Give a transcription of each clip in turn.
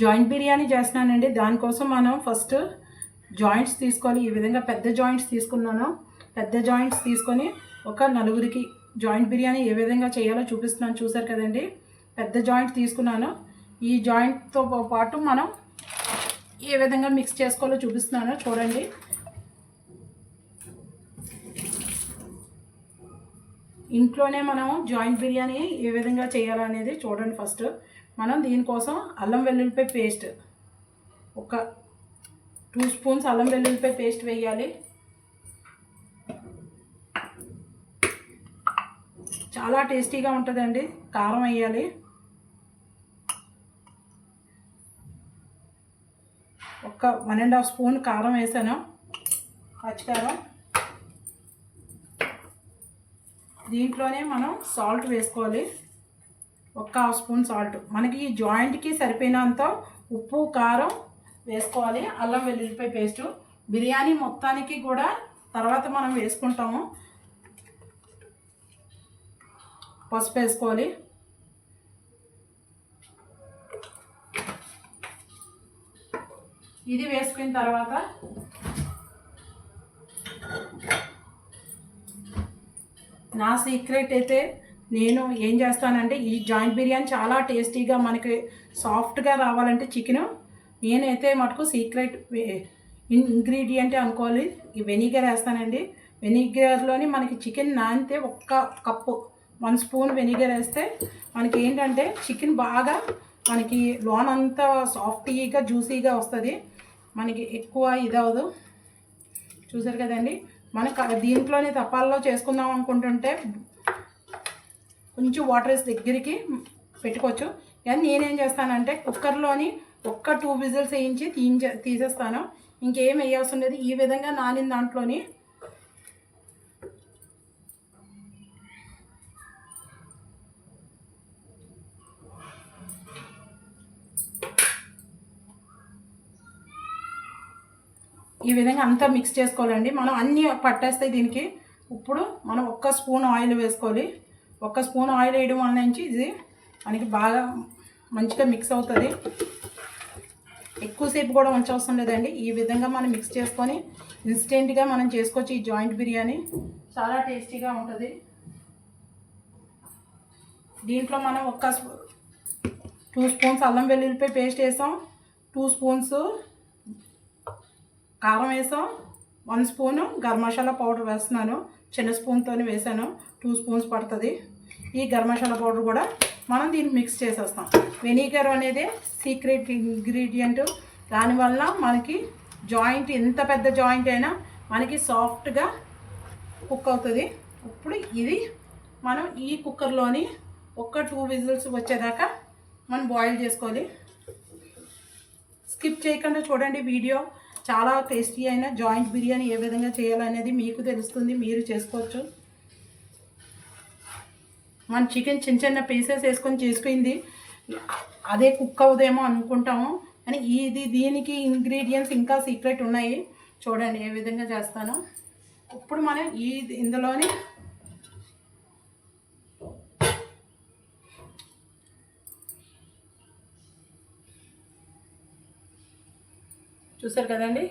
Joint biryani చేస్తున్నానండి. దానికోసం మనం ఫస్ట్ జాయింట్స్ తీసుకోవాలి. ఈ విధంగా పెద్ద జాయింట్స్ తీసుకున్నాను. పెద్ద జాయింట్స్ తీసుకొని ఒక నలుగురికి జాయింట్ బిర్యానీ ఏ విధంగా చేయాలో చూపిస్తున్నాను. చూసారు కదండి? పెద్ద జాయింట్ తీసుకున్నాను. ఈ జాయింట్తో పాటు మనం ఏ విధంగా మిక్స్ చేసుకోవాలో చూపిస్తున్నాను. చూడండి. ఇంట్లోనే మనం జాయింట్ బిర్యానీ ఏ విధంగా చేయాలనేది చూడండి ఫస్ట్. మనం దీనికోసం అల్లం వెల్లుల్లిపాయ పేస్ట్ ఒక టూ స్పూన్స్ అల్లం వెల్లుల్లిపాయ పేస్ట్ వేయాలి. చాలా టేస్టీగా ఉంటుందండి కారం వేయాలి. ఒక వన్ అండ్ హాఫ్ స్పూన్ కారం వేసాను పచ్చికారం. దీంట్లోనే మనం సాల్ట్ వేసుకోవాలి. ఒక హాఫ్ స్పూన్ సాల్ట్. మనకి ఈ జాయింట్కి సరిపోయినంత ఉప్పు కారం వేసుకోవాలి. అల్లం వెల్లుల్లిపాయ పేస్టు. బిర్యానీ మొత్తానికి కూడా తర్వాత మనం వేసుకుంటాము. పసుపు వేసుకోవాలి. ఇది వేసుకున్న తర్వాత నా సీక్రెట్ అయితే నేను ఏం చేస్తానంటే ఈ జాయింట్ బిర్యానీ చాలా టేస్టీగా మనకి సాఫ్ట్గా రావాలంటే చికెన్. నేనైతే మటుకు సీక్రెట్ ఇంగ్రీడియంట్ అనుకోవాలి. ఈ వెనిగర్ వేస్తానండి. వెనిగర్లోని మనకి చికెన్ నానితే ఒక్క కప్పు వన్ స్పూన్ వెనిగర్ వేస్తే మనకి ఏంటంటే చికెన్ బాగా మనకి లోన్ అంతా సాఫ్టీగా జ్యూసీగా వస్తుంది. మనకి ఎక్కువ ఇది చూసారు కదండి? మనకు దీంట్లోనే తప్పాల్లో చేసుకుందాం అనుకుంటుంటే కొంచెం వాటర్ వేసి దగ్గరికి పెట్టుకోవచ్చు. కానీ నేనేం చేస్తానంటే కుక్కర్లోని ఒక్క టూ విజిల్స్ వేయించి తీయించే తీసేస్తాను. ఇంకేం వేయాల్సి ఉండేది ఈ విధంగా నానిన దాంట్లోని ఈ విధంగా అంతా మిక్స్ చేసుకోవాలండి. మనం అన్నీ పట్టేస్తాయి దీనికి. ఇప్పుడు మనం ఒక్క స్పూన్ ఆయిల్ వేసుకోవాలి. ఒక్క స్పూన్ ఆయిల్ వేయడం వల్ల నుంచి ఇది మనకి బాగా మంచిగా మిక్స్ అవుతుంది. ఎక్కువసేపు కూడా ఉంచవసరం లేదండి. ఈ విధంగా మనం మిక్స్ చేసుకొని ఇన్స్టెంట్గా మనం చేసుకోవచ్చు ఈ జాయింట్ బిర్యానీ. చాలా టేస్టీగా ఉంటుంది. దీంట్లో మనం ఒక్క టూ స్పూన్స్ అల్లం వెల్లుల్లిపాయ పేస్ట్ వేసాం. టూ స్పూన్స్ కారం వేసాం. One spoon garam masala powder వేస్తున్నాను. చిన్న స్పూన్తో వేసాను. టూ స్పూన్స్ పడుతుంది. ఈ గరం మసాలా పౌడర్ కూడా మనం దీన్ని మిక్స్ చేసేస్తాం. వెనిగర్ అనేది సీక్రెట్ ఇంగ్రీడియంట్ దానివల్ల మనకి జాయింట్ ఎంత పెద్ద జాయింట్ అయినా మనకి సాఫ్ట్గా కుక్ అవుతుంది. ఇప్పుడు ఇది మనం ఈ కుక్కర్లోని ఒక్క టూ విజిల్స్ వచ్చేదాకా మనం బాయిల్ చేసుకోవాలి. స్కిప్ చేయకుండా చూడండి వీడియో. చాలా టేస్టీ అయిన జాయింట్ బిర్యానీ ఏ విధంగా చేయాలనేది మీకు తెలుస్తుంది మీరు చేసుకోవచ్చు. మన చికెన్ చిన్న చిన్న పీసెస్ వేసుకొని చేసుకుంది. అదే కుక్ అవుదేమో అనుకుంటాము. అని ఇది దీనికి ఇంగ్రీడియంట్స్ ఇంకా సీక్రెట్ ఉన్నాయి. చూడండి ఏ విధంగా చేస్తాను. ఇప్పుడు మనం ఈ ఇందులోని చూసారు కదండి?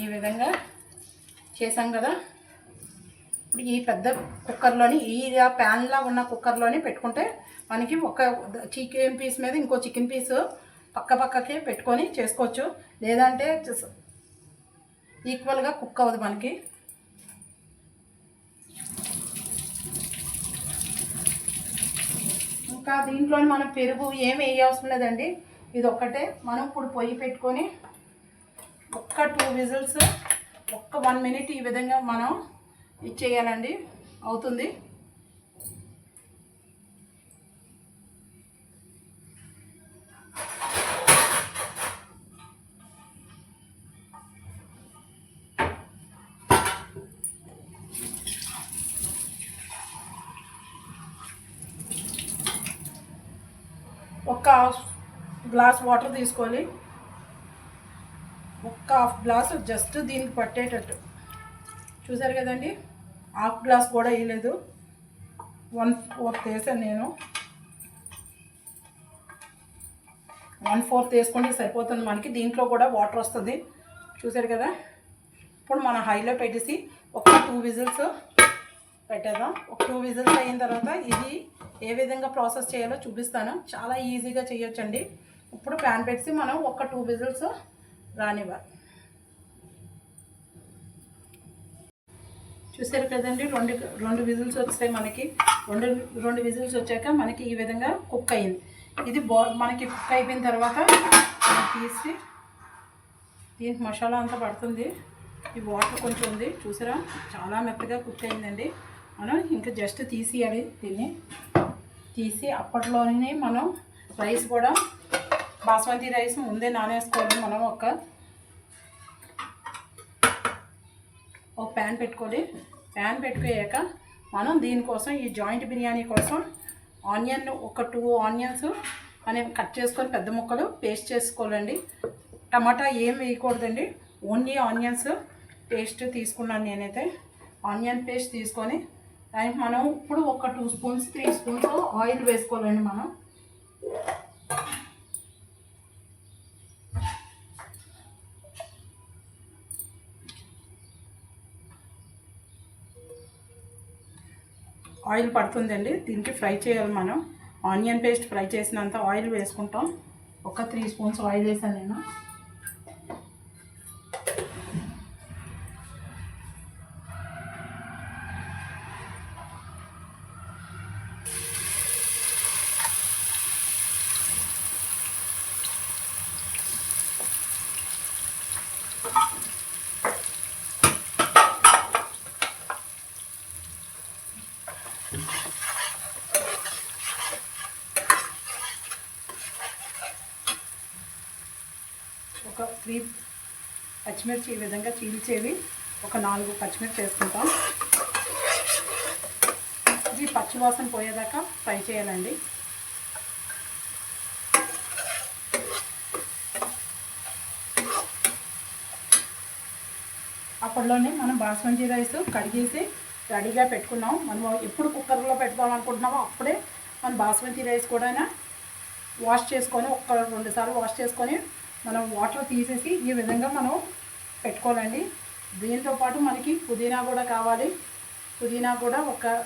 ఈ విధంగా చేసాం కదా? ఇప్పుడు ఈ పెద్ద కుక్కర్లోని ఈ ప్యాన్లా ఉన్న కుక్కర్లోని పెట్టుకుంటే మనకి ఒక చికెన్ పీస్ మీద ఇంకో చికెన్ పీస్ పక్క పక్కకి పెట్టుకొని చేసుకోవచ్చు. లేదంటే ఈక్వల్గా కుక్ అవ్వదు మనకి. ఇంకా దీంట్లో మనం పెరుగు ఏమి వేయవసరం లేదండి. ఇది ఒక్కటే మనం ఇప్పుడు పొయ్యి పెట్టుకొని ఒక్క టూ విజిల్స్ ఒక్క వన్ మినిట్ ఈ విధంగా మనం ఇచ్చేయాలండి అవుతుంది? ఒక్క గ్లాస్ వాటర్ తీసుకోవాలి. ఒక్క హాఫ్ గ్లాసు జస్ట్ దీనికి పట్టేటట్టు. చూసారు కదండి? హాఫ్ గ్లాస్ కూడా వేయలేదు. వన్ ఫోర్త్ వేసాను నేను. వన్ ఫోర్త్ వేసుకుంటే సరిపోతుంది మనకి. దీంట్లో కూడా వాటర్ వస్తుంది. చూసారు కదా? ఇప్పుడు మనం హైలో పెట్టేసి ఒక టూ విజిల్స్ పెట్టేద్దాం. ఒక టూ విజిల్స్ అయిన తర్వాత ఇది ఏ విధంగా ప్రాసెస్ చేయాలో చూపిస్తాను. చాలా ఈజీగా చేయొచ్చండి. ఇప్పుడు ప్యాన్ పెట్టి మనం ఒక టూ విజిల్స్ రానివ్వాలి. చూసారు కదండి రెండు రెండు విజిల్స్ వస్తాయి మనకి. రెండు రెండు విజిల్స్ వచ్చాక మనకి ఈ విధంగా కుక్ అయింది. ఇది బా మనకి కుక్ అయిపోయిన తర్వాత తీసి దీనికి మసాలా అంతా పడుతుంది. ఈ వాటర్ కొంచెం ఉంది. చూసారా? చాలా మెత్తగా కుక్ అయిందండి. మనం ఇంకా జస్ట్ తీసేయాలి దీన్ని. తీసి అప్పట్లోనే మనం రైస్ కూడా బాస్మతి రైస్ ముందే నానేసుకోవాలి మనం ఒక ఒక ప్యాన్ పెట్టుకోవాలి. ప్యాన్ పెట్టుకోయాక మనం దీనికోసం ఈ జాయింట్ బిర్యానీ కోసం ఆనియన్ ఒక టూ ఆనియన్స్ మనం కట్ చేసుకొని పెద్ద ముక్కలు పేస్ట్ చేసుకోవాలండి. టమాటా ఏం వేయకూడదండి. ఓన్లీ ఆనియన్స్ పేస్ట్ తీసుకున్నాను నేనైతే. ఆనియన్ పేస్ట్ తీసుకొని దానికి మనం ఇప్పుడు ఒక two spoons three spoons oil వేసుకోవాలండి మనం. ఆయిల్ పడుతుందండి. దీనికి ఫ్రై చేయాలి మనం. ఆనియన్ పేస్ట్ ఫ్రై చేసినంత ఆయిల్ వేసుకుంటాం. ఒక త్రీ స్పూన్స్ ఆయిల్ వేసాను నేను. ఒక త్రీ పచ్చిమిర్చి ఈ విధంగా చీల్చేవి. ఒక నాలుగు పచ్చిమిర్చి వేసుకుంటాం. ఇది పచ్చివాసన పోయేదాకా ఫ్రై చేయాలండి. అప్పట్లోనే మనం బాస్మతి రైస్ కడిగేసి రెడీగా పెట్టుకున్నాం. మనం ఎప్పుడు కుక్కర్లో పెట్టుకోవాలి అనుకుంటున్నామో అప్పుడే మనం బాస్మతి రైస్ కూడా వాష్ చేసుకొని ఒక్క రెండు సార్లు వాష్ చేసుకొని మనం వాటర్ తీసేసి ఈ విధంగా మనం పెట్టుకోవాలండి. దీంతో పాటు మనకి పుదీనా కూడా కావాలి. పుదీనా కూడా ఒక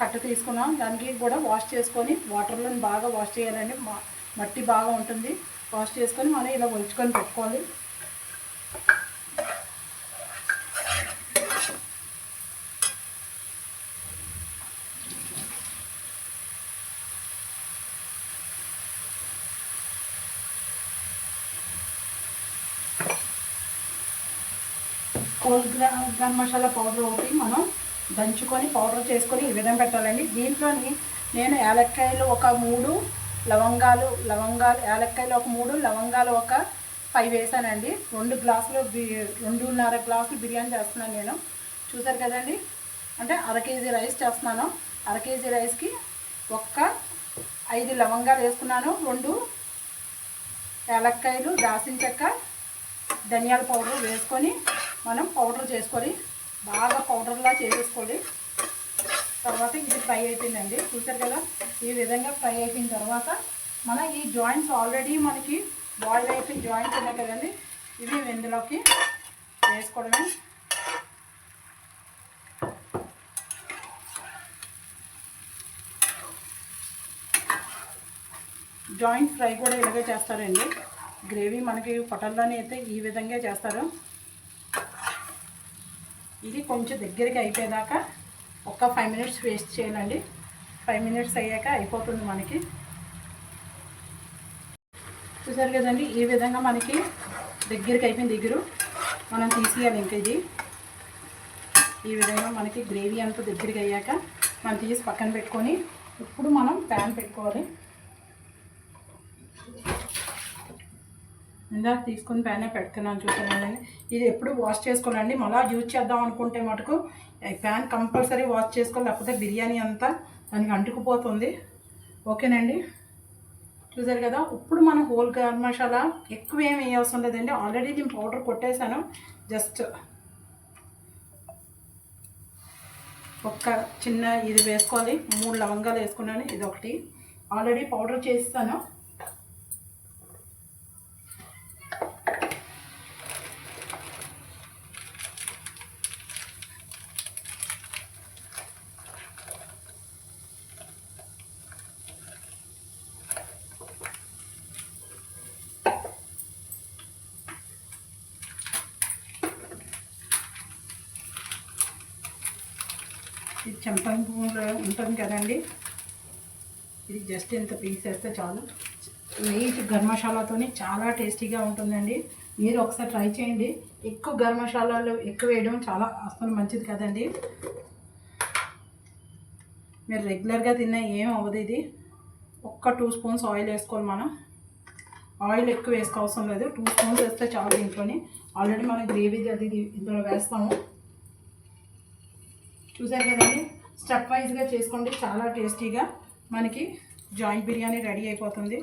కట్ట తీసుకున్నాం. దానికి కూడా వాష్ చేసుకొని వాటర్లో బాగా వాష్ చేయాలండి. మా- మట్టి బాగా ఉంటుంది. వాష్ చేసుకొని మనం ఇలా ఒలుచుకొని పెట్టుకోవాలి. హోల్ గ్రా గరం మసాలా పౌడర్ ఒకటి మనం దంచుకొని పౌడర్ చేసుకొని ఈ విధంగా పెట్టాలండి. దీంట్లోని నేను యాలక్కాయలు ఒక మూడు లవంగాలు లవంగాలు యాలక్కాయలు ఒక మూడు లవంగాలు ఒక ఫైవ్ వేసానండి. రెండు గ్లాసులు బి- రెండున్నర గ్లాసులు బిర్యానీ చేస్తున్నాను నేను. చూసారు కదండి? అంటే అర కేజీ రైస్ చేస్తున్నాను. అర కేజీ రైస్కి ఒక్క ఐదు లవంగాలు వేసుకున్నాను. రెండు యాలక్కాయలు దాసిన చెక్క ధనియాల పౌడర్ వేసుకొని మనం పౌడర్ చేసుకొని బాగా పౌడర్లా చేసేసుకోండి తర్వాత ఇది ఫ్రై అయిపోయిందండి. చూసారు కదా ఈ విధంగా ఫ్రై అయిపోయిన తర్వాత మన ఈ జాయింట్స్ ఆల్రెడీ మనకి బాయిల్ అయిపోయిన జాయింట్స్ ఉన్నాయి కదండి ఇవి ఇందులోకి వేసుకోవడమే. జాయింట్ ఫ్రై కూడా ఇలాగే చేస్తారండి. గ్రేవీ మనకి పొటల్లోనే అయితే ఈ విధంగా చేస్తారు. ఇది కొంచెం దగ్గరికి అయిపోయేదాకా ఒక ఫైవ్ మినిట్స్ వేస్ట్ చేయాలండి. ఫైవ్ మినిట్స్ అయ్యాక అయిపోతుంది మనకి. చూసారు కదండి ఈ విధంగా మనకి దగ్గరికి అయిపోయింది దగ్గర మనం తీసేయాలి ఇంకా ఇది. ఈ విధంగా మనకి గ్రేవీ అంతా దగ్గరికి అయ్యాక మనం తీసి పక్కన పెట్టుకొని ఇప్పుడు మనం ప్యాన్ పెట్టుకోవాలి. ఇందాక తీసుకుని ప్యానే పెడుతున్నాను చూసాను ఇది ఎప్పుడు వాష్ చేసుకోనండి. మళ్ళీ యూజ్ చేద్దాం అనుకుంటే మటుకు ప్యాన్ కంపల్సరీ వాష్ చేసుకోవాలి లేకపోతే బిర్యానీ అంతా దానికి అంటుకుపోతుంది. ఓకేనండి? చూసారు కదా ఇప్పుడు మనం హోల్ గరం మసాలా ఎక్కువ ఏమి వేయవసరం లేదండి. ఆల్రెడీ నేను పౌడర్ కొట్టేశాను. జస్ట్ ఒక్క చిన్న ఇది వేసుకోవాలి. మూడు లవంగాలు వేసుకున్నాను. ఇది ఒకటి ఆల్రెడీ పౌడర్ చేస్తాను ఉంటుంది కదండి. ఇది జస్ట్ ఇంత పీస్ వేస్తే చాలు. లైట్ గరం చాలా టేస్టీగా ఉంటుందండి. మీరు ఒకసారి ట్రై చేయండి. ఎక్కువ గరం మసాలాలు ఎక్కువ వేయడం చాలా అసలు మంచిది కదండి. మీరు రెగ్యులర్గా తిన్నా ఏం అవ్వదు ఇది. ఒక్క టూ స్పూన్స్ ఆయిల్ వేసుకోవాలి మనం. ఆయిల్ ఎక్కువ వేసుకోవసరం లేదు. టూ స్పూన్స్ వేస్తే చాలు దీంట్లోని. ఆల్రెడీ మనం గ్రేవీ అది ఇందులో వేస్తాము. చూసారు కదండి? స్టెప్ వైజ్గా చేసుకోండి చాలా టేస్టీగా మనకి జాయింట్ బిర్యానీ రెడీ అయిపోతుంది.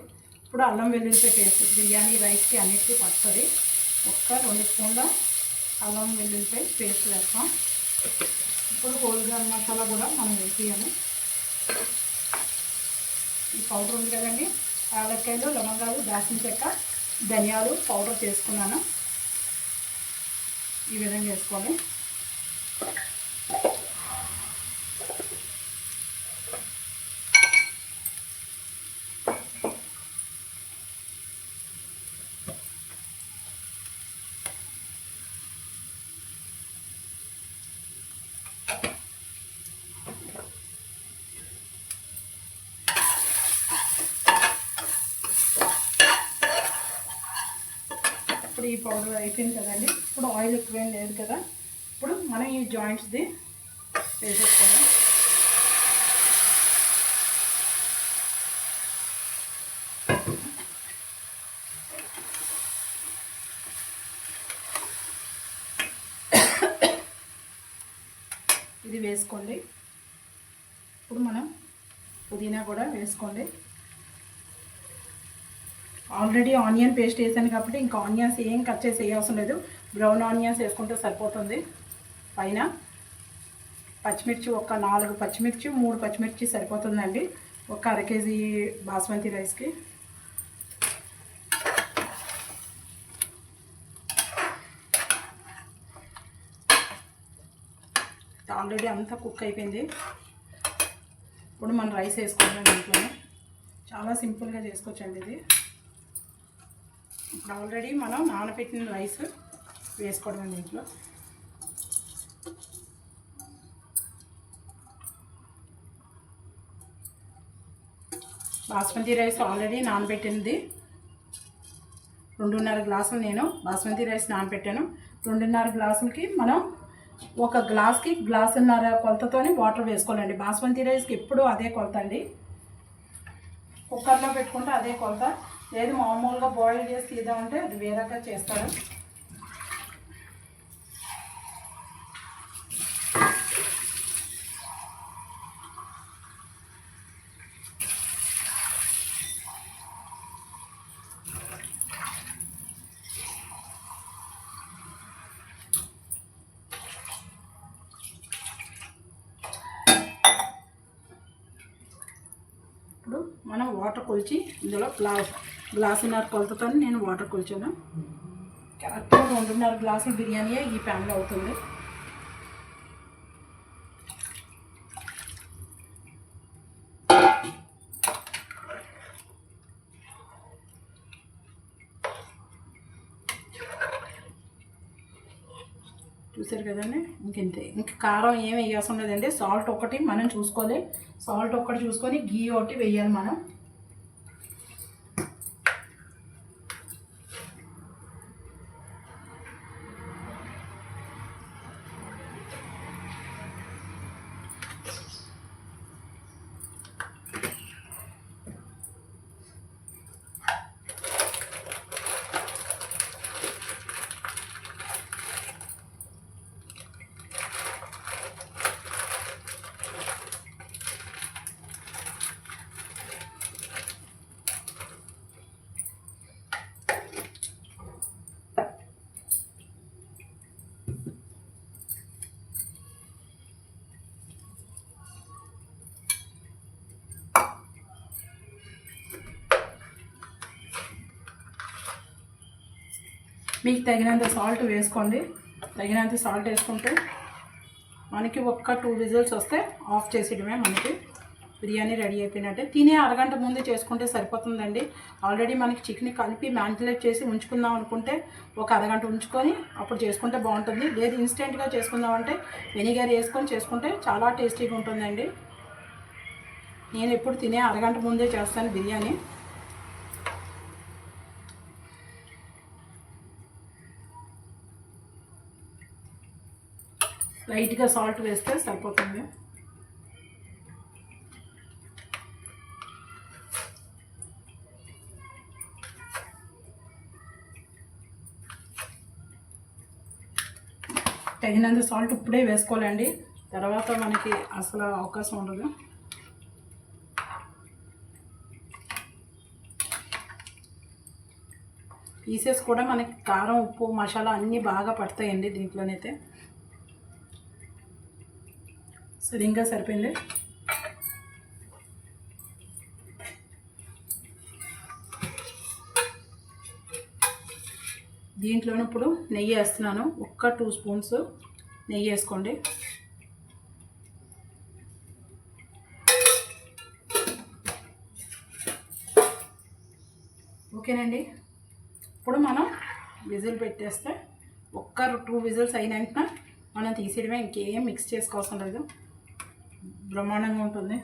ఇప్పుడు అల్లం వెల్లుల్లి పేస్ట్ బిర్యానీ రైస్కి అన్నిటికీ పడుతుంది ఒక్క రెండు స్పూన్ల అల్లం వెల్లుల్లిపై పేస్ట్ వేస్తాం. ఇప్పుడు హోల్ గరం మసాలా కూడా మనం వేసేయాలి. ఈ పౌడర్ ఉంది కదండి యాలక్కాయలు లవంగాలు దాచిన చెక్క ధనియాలు పౌడర్ చేసుకున్నాను. ఈ విధంగా వేసుకోవాలి. ఇప్పుడు ఈ పౌడర్ అయిపోయింది కదండి. ఇప్పుడు ఆయిల్ ఎక్కువేం లేదు కదా. ఇప్పుడు మనం ఈ జాయింట్స్ది వేసేసుకోవాలి. ఇది వేసుకోండి. ఇప్పుడు మనం పుదీనా కూడా వేసుకోండి. ఆల్రెడీ ఆనియన్ పేస్ట్ వేసాను కాబట్టి ఇంకా ఆనియన్స్ ఏం కట్ చేసి వేయవసరం లేదు. బ్రౌన్ ఆనియన్స్ వేసుకుంటే సరిపోతుంది. పైన పచ్చిమిర్చి ఒక నాలుగు పచ్చిమిర్చి మూడు పచ్చిమిర్చి సరిపోతుందండి. ఒక అర కేజీ బాస్మతి రైస్కి. ఆల్రెడీ అంతా కుక్ అయిపోయింది. ఇప్పుడు మనం రైస్ వేసుకుంటాం దీంట్లోనే. చాలా సింపుల్గా చేసుకోవచ్చండి ఇది. ఇప్పుడు ఆల్రెడీ మనం నానబెట్టిన రైస్ వేసుకోవడం దీంట్లో. బాస్మతి రైస్ ఆల్రెడీ నానబెట్టింది. రెండున్నర గ్లాసులు నేను బాస్మతి రైస్ నానబెట్టాను. రెండున్నర గ్లాసులకి మనం ఒక గ్లాస్కి గ్లాసున్నర కొలతతోని వాటర్ వేసుకోవాలండి. బాస్మతి రైస్కి ఎప్పుడూ అదే కొలత అండి. కుక్కర్లో పెట్టుకుంటే అదే కొలత. లేదు మామూలుగా బాయిల్ చేసి తీద్దామంటే అది వేరేగా చేస్తారు ఇప్పుడు మనం వాటర్ కొలిచి ఇందులో ప్లావ్ గ్లాసున్నర కొలతతో నేను వాటర్ కొలిచాను. కరెక్ట్గా రెండున్నర గ్లాసులు బిర్యానీ ఈ ప్యాన్లో అవుతుంది. చూసారు కదండి? ఇంకంతే. ఇంక కారం ఏమి వేయాల్సి ఉండదండి. సాల్ట్ ఒకటి మనం చూసుకోవాలి సాల్ట్ ఒకటి చూసుకొని గీ ఒకటి వేయాలి మనం. మీకు తగినంత సాల్ట్ వేసుకోండి. తగినంత సాల్ట్ వేసుకుంటే మనకి ఒక్క టూ విజిల్స్ వస్తే ఆఫ్ చేసేయడమే మనకి. బిర్యానీ రెడీ అయిపోయినట్టే. తినే అరగంట ముందు చేసుకుంటే సరిపోతుందండి. ఆల్రెడీ మనకి చికెన్ కలిపి మ్యాంటిలేట్ చేసి ఉంచుకుందాం అనుకుంటే ఒక అరగంట ఉంచుకొని అప్పుడు చేసుకుంటే బాగుంటుంది. లేదు ఇన్స్టెంట్గా చేసుకుందామంటే వెనిగర్ వేసుకొని చేసుకుంటే చాలా టేస్టీగా ఉంటుందండి. నేను ఎప్పుడు తినే అరగంట ముందే చేస్తాను బిర్యానీ. లైట్గా సాల్ట్ వేస్తే సరిపోతుంది. తగినంత సాల్ట్ ఇప్పుడే వేసుకోవాలండి. తర్వాత మనకి అసలు అవకాశం ఉండదు. పీసెస్ కూడా మనకి కారం ఉప్పు మసాలా అన్నీ బాగా పడతాయండి దీంట్లోనైతే. సరిగ్గా సరిపోయింది. దీంట్లో ఇప్పుడు నెయ్యి వేస్తున్నాను. ఒక్క టూ స్పూన్స్ నెయ్యి వేసుకోండి. ఓకేనండి. ఇప్పుడు మనం విజిల్ పెట్టేస్తే ఒక్క టూ విజిల్స్ అయిన వెంటనే మనం తీసేయడమే ఇంకేం మిక్స్ చేసుకోవాల్సిన లేదు. బ్రహ్మాండంగా ఉంటుంది.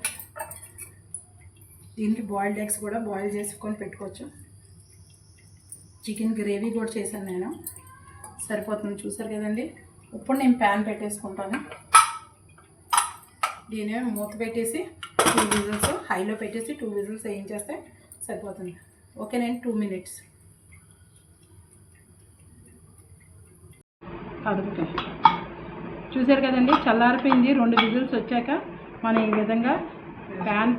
దీనికి బాయిల్డ్ ఎగ్స్ కూడా బాయిల్ చేసుకొని పెట్టుకోవచ్చు. చికెన్ గ్రేవీ కూడా చేశాను నేను. సరిపోతుంది. చూసారు కదండి? ఇప్పుడు నేను ప్యాన్ పెట్టేసుకుంటాను. దీని మూత పెట్టేసి టూ విజిల్స్ హైలో పెట్టేసి టూ విజిల్స్ వేయించేస్తే సరిపోతుంది. సరిపోతుంది ఓకేనండి టూ మినిట్స్ కదుపుతాయి చూసారు కదండి? చల్లారిపోయింది. రెండు విజిల్స్ వచ్చాక మనం ఈ విధంగా ప్యాన్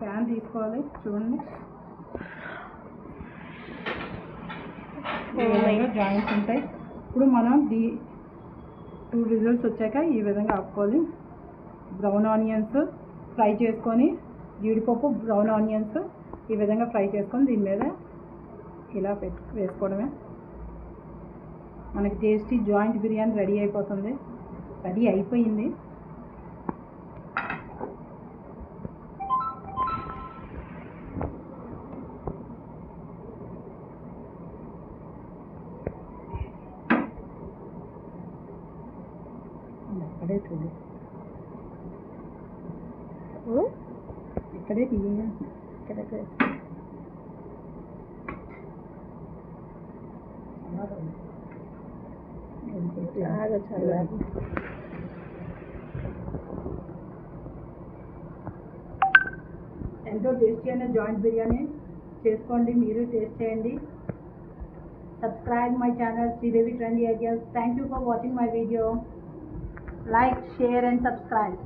ప్యాన్ తీసుకోవాలి చూడండి. విధంగా జాయింట్స్ ఉంటాయి. ఇప్పుడు మనం దీ టూ విజిల్స్ వచ్చాక ఈ విధంగా ఆపుకోవాలి. బ్రౌన్ ఆనియన్స్ ఫ్రై చేసుకొని జీడిపప్పు బ్రౌన్ ఆనియన్స్ ఈ విధంగా ఫ్రై చేసుకొని దీని మీద ఇలా పెట్టు వేసుకోవడమే. మనకి టేస్టీ జాయింట్ బిర్యానీ రెడీ అయిపోతుంది. రెడీ అయిపోయింది ఇక్కడే చూడు ఇక్కడే తీయ ఇక్కడే చాలా చాలా ఎంతో టేస్టీ అయిన జాయింట్ బిర్యానీ చేసుకోండి మీరు టేస్ట్ చేయండి. Subscribe my channel Sridevi trendy ideas thank you for watching my video like share and subscribe